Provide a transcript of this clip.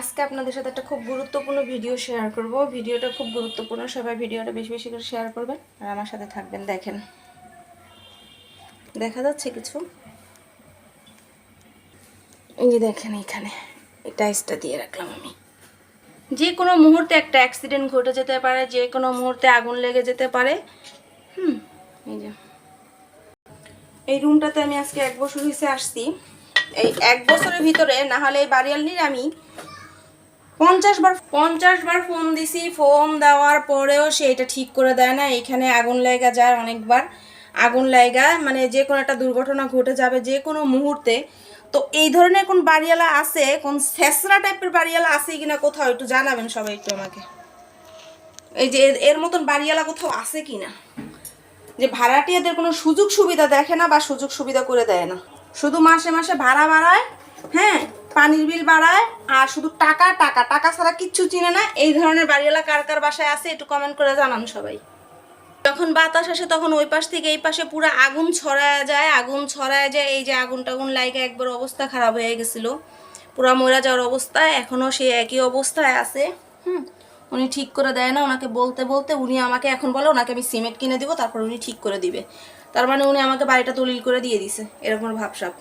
আজকে আপনাদের সাথে একটা খুব গুরুত্বপূর্ণ ভিডিও শেয়ার করব। ভিডিওটা খুব গুরুত্বপূর্ণ, সবাই ভিডিওটা বেশি বেশি করে শেয়ার করবেন আর আমার সাথে থাকবেন, দেখেন। দেখা যাচ্ছে কিছু? এই দেখেন এখানে, এই টাইসটা দিয়ে রাখলাম আমি। যে কোনো মুহূর্তে একটা অ্যাক্সিডেন্ট ঘটে যেতে পারে, যে কোনো মুহূর্তে আগুন লেগে যেতে পারে। হুম, এই যে। এই রুমটাতে আমি আজকে এক বছর হয়েছে আসছি। এই এক বছরের ভিতরে না হলে এই বাড়িয়ালির আমি পঞ্চাশ বার পঞ্চাশ বার ফোন দিছি। ফোন দেওয়ার পরেও সে এটা ঠিক করে দেয় না। এখানে আগুন লাগা যায় অনেকবার। আগুন লাগা মানে যে কোনো একটা দুর্ঘটনা ঘটে যাবে যে কোনো মুহূর্তে। তো এই ধরনের কোন বাড়িওয়ালা আছে, কোন শেষরা টাইপের বাড়িওয়ালা আছে কিনা কোথাও একটু জানাবেন সবাই একটু আমাকে। এই যে এর মতন বাড়িওয়ালা কোথাও আছে কিনা? যে ভাড়াটিয়াদের কোনো সুযোগ সুবিধা দেখে না বা সুযোগ সুবিধা করে দেয় না। শুধু মাসে মাসে ভাড়া বাড়ায় হ্যাঁ? পানির বিল বাড়ায়, আর শুধু টাকা টাকা টাকা ছাড়া কিচ্ছু চিনে না। এই ধরনের বাড়িওয়ালা কার কার বাসায় আছে, একটু কমেন্ট করে জানান সবাই। যখন বাতাস আসে, তখন ওই পাশ থেকে এই পাশে পুরো আগুন ছড়ায় যায়, আগুন ছড়ায় যায়। এই যে আগুন টাগুন লাইগে একবার অবস্থা খারাপ হয়ে গেছিল। পুরা মরা যাওয়ার অবস্থায় এখনও সে একই অবস্থায় আছে। হুম, উনি ঠিক করে দেয় না ওনাকে বলতে বলতে উনি আমাকে এখন বলে, ওনাকে আমি সিমেন্ট কিনে দিব, তারপর উনি ঠিক করে দিবে। তার মানে উনি আমাকে বাড়িটা দলিল করে দিয়ে দিছে, এরকম ভাবসাব।